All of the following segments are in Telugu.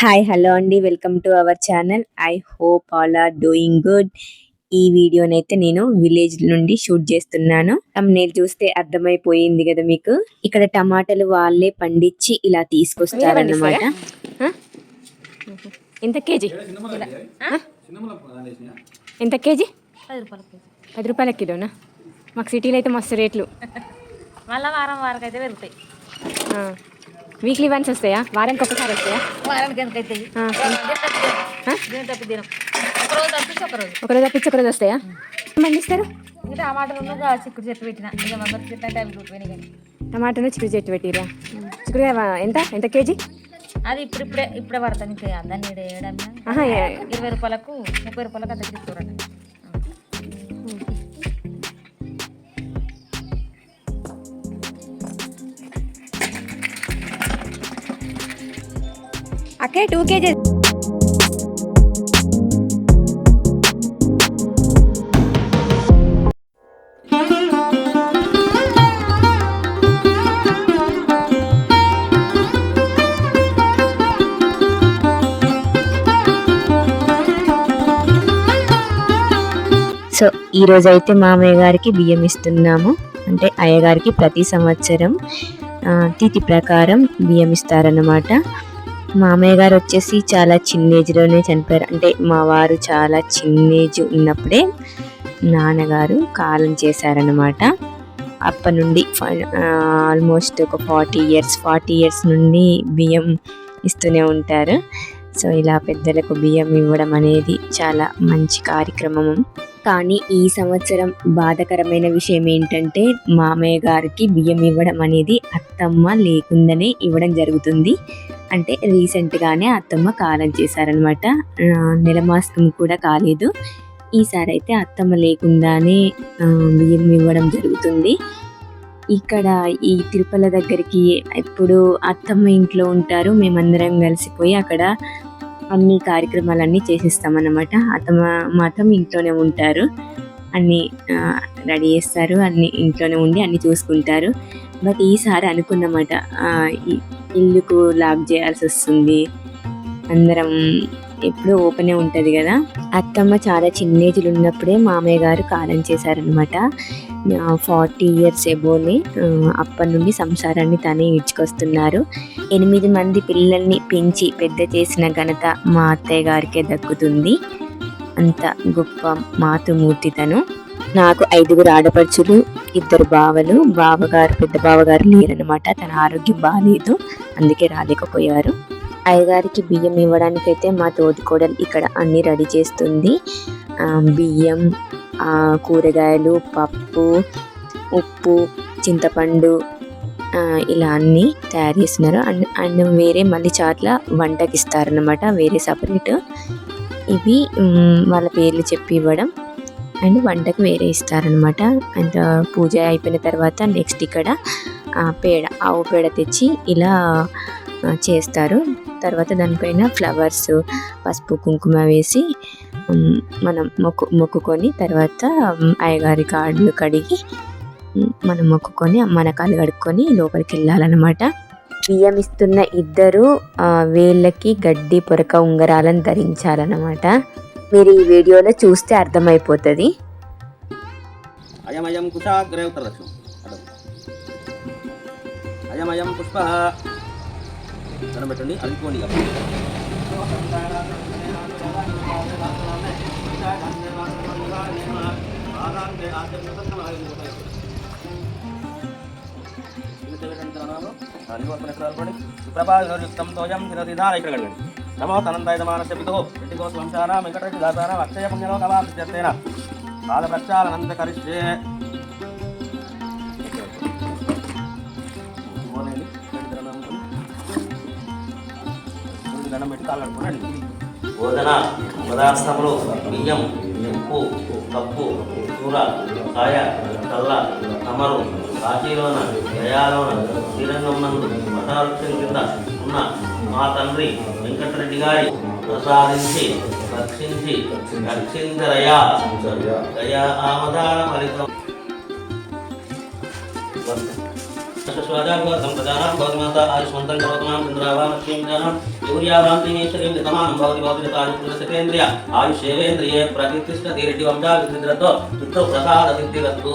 హాయ్ హలో అండి. Welcome to our channel. I hope all are doing good. ఈ వీడియోనైతే నేను విలేజ్ నుండి షూట్ చేస్తున్నాను. నేను చూస్తే అర్థమైపోయింది కదా మీకు? ఇక్కడ టమాటాలు వాళ్ళే పండించి ఇలా తీసుకొస్తారన్నమాట. ఎంత కేజీ? ఎంత కేజీ? పది రూపాయల కిలోనా? మాకు సిటీలో అయితే మస్తు రేట్లు. మళ్ళీ వారం వారికి అయితే పెరుగుతాయి వీక్లీ వన్స్ వస్తాయా? వారానికి ఒకసారి వస్తాయా? వారానికి ఎంత అవుతాయి ఆ. దీని తప్పి దినం. ఒకరోజు తప్పించి ఒకరోజు. ఒకరోజు తప్పించి ఒకరోజు వస్తాయా? పండిస్తారు? టమాటాలు ఉన్న చిక్కుడు చెట్టు పెట్టిన. ఇక మందర చెట్టు అంటే అవి రూపాయి కానీ. టమాటాను చిక్కుడు చెట్టు పెట్టిరా? చిక్కుడుకాయ వా- ఎంత? ఎంత కేజీ? అది ఇప్పుడు ఇప్పుడే ఇప్పుడే పడతాను ఇంకా. దాన్ని ఇరవై రూపాయలకు ముప్పై రూపాయలకు అంత తీసుకోరండి అక్కడే టూ కేజీస్. సో ఈరోజైతే అయితే మామయ్య గారికి బియ్యం ఇస్తున్నాము. అంటే అయ్యగారికి ప్రతి సంవత్సరం తిథి ప్రకారం బియ్యం ఇస్తారన్నమాట. మామయ్య గారు వచ్చేసి చాలా చిన్న ఏజ్లోనే చనిపోయారు. అంటే మా వారు చాలా చిన్న ఏజ్ ఉన్నప్పుడే నాన్నగారు కాలం చేశారనమాట అప్పటి నుండి ఆల్మోస్ట్ ఒక ఫార్టీ ఇయర్స్ ఫార్టీ ఇయర్స్ నుండి బియ్యం ఇస్తూనే ఉంటారు. సో ఇలా పెద్దలకు బియ్యం ఇవ్వడం అనేది చాలా మంచి కార్యక్రమం కానీ ఈ సంవత్సరం బాధకరమైన విషయం ఏంటంటే మామయ్య గారికి బియ్యం ఇవ్వడం అనేది అత్తమ్మ లేకుండానే ఇవ్వడం జరుగుతుంది. అంటే రీసెంట్గానే అత్తమ్మ కాలం చేశారనమాట. నెల మాసం కూడా కాలేదు. ఈసారి అయితే అత్తమ్మ లేకుండానే బియ్యం ఇవ్వడం జరుగుతుంది. ఇక్కడ ఈ తిరుపల దగ్గరికి ఎప్పుడు అత్తమ్మ ఇంట్లో ఉంటారు. మేమందరం కలిసిపోయి అక్కడ అన్ని కార్యక్రమాలన్నీ చేసిస్తామన్నమాట. అత్తమ్మ మాత్రం ఇంట్లోనే ఉంటారు. అన్ని రెడీ చేస్తారు. అన్ని ఇంట్లోనే ఉండి అన్ని చూసుకుంటారు. బట్ ఈసారి అనుకున్నమాట. ఇల్లుకు లాక్ చేయాల్సి వస్తుంది. అందరం ఎప్పుడూ ఓపెనే ఉంటుంది కదా. అత్తమ్మ చాలా చిన్న ఏజ్లు ఉన్నప్పుడే మామయ్య గారు కాలం చేశారనమాట ఫార్టీ ఇయర్స్ ఎబోని అప్పటి నుండి సంసారాన్ని తనే ఈడ్చుకొస్తున్నారు. ఎనిమిది మంది పిల్లల్ని పెంచి పెద్ద చేసిన ఘనత మా అత్తయ్య గారికే దక్కుతుంది. అంత గొప్ప మాతృమూర్తి తను. నాకు ఐదుగురు ఆడపడుచులు ఇద్దరు బావలు బావగారు పెద్ద బావగారు లేరనమాట తన ఆరోగ్యం బాగాలేదు అందుకే రాలేకపోయారు. అయ్యగారికి బియ్యం ఇవ్వడానికైతే మా తోటికోడలు ఇక్కడ అన్నీ రెడీ చేస్తుంది. బియ్యం కూరగాయలు పప్పు ఉప్పు చింతపండు ఇలా అన్నీ తయారు చేస్తున్నారు. అండ్ అండ్ వేరే మళ్ళీ చాట్ల వంటకి ఇస్తారనమాట వేరే సపరేట్. ఇవి వాళ్ళ పేర్లు చెప్పి ఇవ్వడం. అండ్ వంటకు వేరే ఇస్తారనమాట. అండ్ పూజ అయిపోయిన తర్వాత నెక్స్ట్ ఇక్కడ ఆ, పేడ ఆవు పేడ తెచ్చి ఇలా చేస్తారు. తర్వాత దానిపైన ఫ్లవర్స్ పసుపు కుంకుమ వేసి మనం మొక్కు మొక్కుకొని తర్వాత అయ్యగారి కాళ్ళు కడిగి మనం మొక్కుకొని మన కాళ్ళు కడుక్కొని లోపలికి వెళ్ళాలన్నమాట బియ్యం ఇస్తున్న ఇద్దరు వేళ్ళకి గడ్డి పొరక ఉంగరాలను ధరించాలన్నమాట. మీరు ఈ వీడియోలో చూస్తే అర్థమైపోతుంది. అయమయం కుశాగ్రే ఉత్తరదక్షిణం అటు. అయమయం పుష్ప. దండం పెట్టండి తోయం ఇక్కడ కడగండి నమో తనందాయ మానస పితో రెడ్డిగోస్ వెంకటరెడ్డి దాసాన అక్షయ పుణ్యలో కవాక్షేన పాద దండం పెట్టి కాళ్ళు కడుక్కోండి పదార్థములు బియ్యం ఉప్పు పప్పు కూర కాయ కల్ల తమరు కాశీలోన గయాలోన శ్రీరంగం నందు వటావృక్షం కింద ఉన్న మా తండ్రి వెంకటరెడ్డి గారి ప్రసాదించి రక్షించి రక్షించరయా. దయా ఆమదాన ఫలితం. శశ్వాజాగోతం ప్రజానాం భవతి ఆయుష్మంతం కరోతమాం ఇంద్రావాం యూర్యావాం త్రినేశ్వరీం భవతి వంశా విద్రతో ప్రసాద సిద్ధిరస్తు.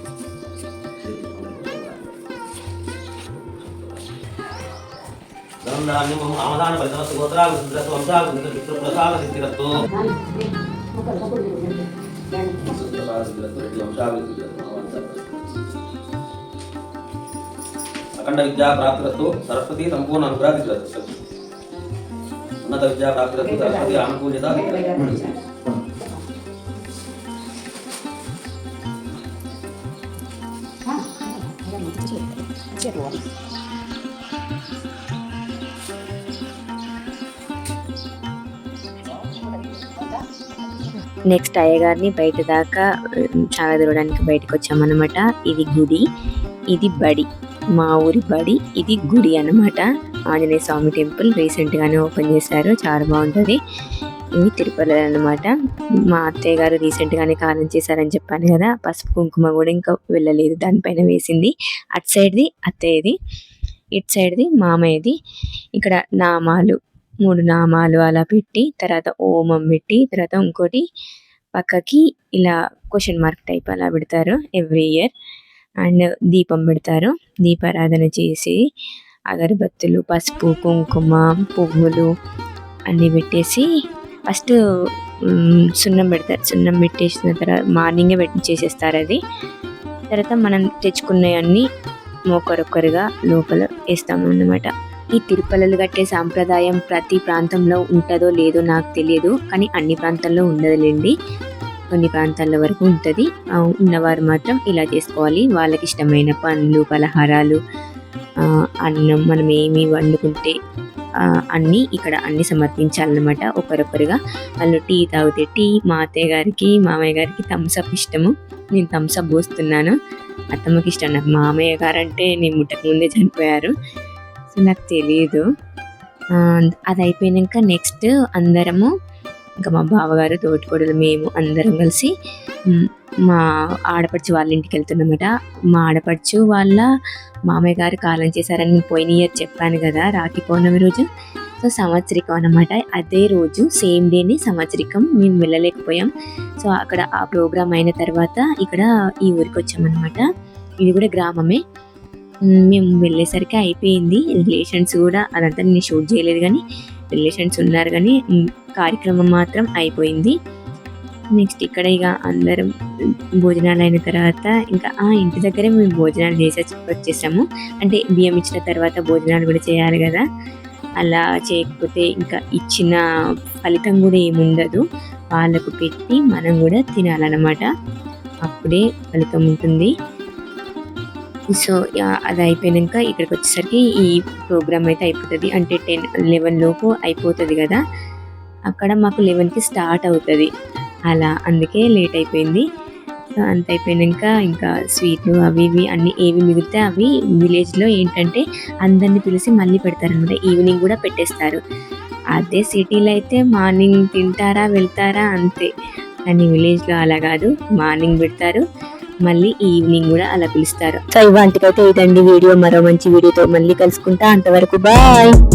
ధనంధాన్యము ఆమదాన పరితమస్సు గోత్రాలు సిద్ధిరస్తు వంశాలు సిద్ధిరస్తు ప్రసాద సిద్ధిరస్తు ప్రసాద సిద్ధిరస్తు రెడ్డి వంశాలు సిద్ధిరస్తు అఖండ విద్యా ప్రాప్తిరస్తు సరస్వతి సంపూర్ణ అనుగ్రహ సిద్ధిరస్తు ఉన్నత నెక్స్ట్ అయ్యగారిని బయట దాకా చాలా సాగదూడడానికి బయటకు వచ్చామన్నమాట. ఇది గుడి ఇది బడి. మా ఊరి బడి ఇది గుడి అన్నమాట. ఆంజనేయ స్వామి టెంపుల్ రీసెంట్ గానే ఓపెన్ చేశారు. చాలా బాగుంటది. ఇవి తిరుపతి అనమాట మా అత్తయ్య గారు రీసెంట్ గానే కాలం చేశారని చెప్పాను కదా. పసుపు కుంకుమ కూడా ఇంకా వెళ్ళలేదు. దానిపైన వేసింది. అటు సైడ్ది అత్తయ్యది ఇటు సైడ్ది మామయ్యది. ఇక్కడ నామాలు మూడు నామాలు అలా పెట్టి తర్వాత ఓమం పెట్టి తర్వాత ఇంకోటి పక్కకి ఇలా క్వశ్చన్ మార్క్ టైప్ అలా పెడతారు ఎవ్రీ ఇయర్ అండ్ దీపం పెడతారు. దీపారాధన చేసి అగరబత్తులు పసుపు కుంకుమ పువ్వులు అన్నీ పెట్టేసి ఫస్ట్ సున్నం పెడతారు సున్నం పెట్టేసిన తర్వాత మార్నింగే పెట్టి చేసేస్తారు అది. తర్వాత మనం తెచ్చుకున్నవన్నీ ఒక్కరొక్కరుగా లోపల వేస్తాము అన్నమాట ఈ తిరుపలలు కట్టే సాంప్రదాయం ప్రతి ప్రాంతంలో ఉంటుందో లేదో నాకు తెలియదు కానీ అన్ని ప్రాంతాల్లో ఉండదులేండి. కొన్ని ప్రాంతాల వరకు ఉంటుంది. ఉన్నవారు మాత్రం ఇలా చేసుకోవాలి. వాళ్ళకి ఇష్టమైన పండ్లు పలహారాలు ఆ, అన్నం మనం ఏమి వండుకుంటే ఆ, అన్నీ ఇక్కడ అన్ని సమర్పించాలన్నమాట ఒకరొకరుగా. వాళ్ళు టీ తాగితే టీ మా అత్తయ్య గారికి మామయ్య గారికి థమ్స్అప్ ఇష్టము. నేను థమ్స్అప్ పోస్తున్నాను. అత్తమ్మకి ఇష్టం నాకు. మామయ్య గారు అంటే నేను ముట్టక ముందే చనిపోయారు. సో నాకు తెలియదు ఆ, అది అయిపోయినాక నెక్స్ట్ అందరము ఇంకా మా బావగారు తోటికోడలు మేము అందరం కలిసి మా ఆడపడుచు వాళ్ళ ఇంటికి వెళ్తున్నమాట. మా ఆడపడుచు వాళ్ళ మామయ్య గారు కాలం చేశారని నేను పోయిన ఇయర్ చెప్పాను కదా రాఖీ పౌర్ణమి రోజు. సో సంవత్సరికం అన్నమాట. అదే రోజు సేమ్ డేని సంవత్సరికం మేము వెళ్ళలేకపోయాం. సో అక్కడ ఆ ప్రోగ్రామ్ అయిన తర్వాత ఇక్కడ ఈ ఊరికి వచ్చామన్నమాట. ఇది కూడా గ్రామమే. మేము వెళ్ళేసరికి అయిపోయింది. రిలేషన్స్ కూడా అదంతా నేను షూట్ చేయలేదు కానీ రిలేషన్స్ ఉన్నారు కానీ కార్యక్రమం మాత్రం అయిపోయింది. నెక్స్ట్ ఇక్కడ ఇక అందరం భోజనాలు అయిన తర్వాత ఇంకా ఆ ఇంటి దగ్గరే మేము భోజనాలు చేసే వచ్చేసాము. అంటే బియ్యం ఇచ్చిన తర్వాత భోజనాలు కూడా చేయాలి కదా. అలా చేయకపోతే ఇంకా ఇచ్చిన ఫలితం కూడా ఏముండదు. వాళ్ళకు పెట్టి మనం కూడా తినాలన్నమాట. అప్పుడే ఫలితం ఉంటుంది. సో యా- అది అయిపోయాక ఇక్కడికి వచ్చేసరికి ఈ ప్రోగ్రామ్ అయితే అయిపోతుంది. అంటే టెన్ లెవెన్ లోపు అయిపోతుంది కదా. అక్కడ మాకు లెవెన్కి స్టార్ట్ అవుతుంది. అలా అందుకే లేట్ అయిపోయింది. సో అంత అయిపోయాక ఇంకా స్వీట్లు అవి ఇవి అన్ని ఏవి మిగిలితే అవి విలేజ్లో ఏంటంటే అందరిని పిలిచి మళ్ళీ పెడతారనమాట ఈవినింగ్ కూడా పెట్టేస్తారు. అదే సిటీలో అయితే మార్నింగ్ తింటారా వెళ్తారా అంతే. కానీ విలేజ్లో అలా కాదు. మార్నింగ్ పెడతారు. మళ్ళీ ఈవినింగ్ కూడా అలా పిలుస్తారు. సో ఇవాంటికైతే ఇదండి వీడియో. మరో మంచి వీడియోతో మళ్ళీ కలుసుకుంటా. అంతవరకు బాయ్.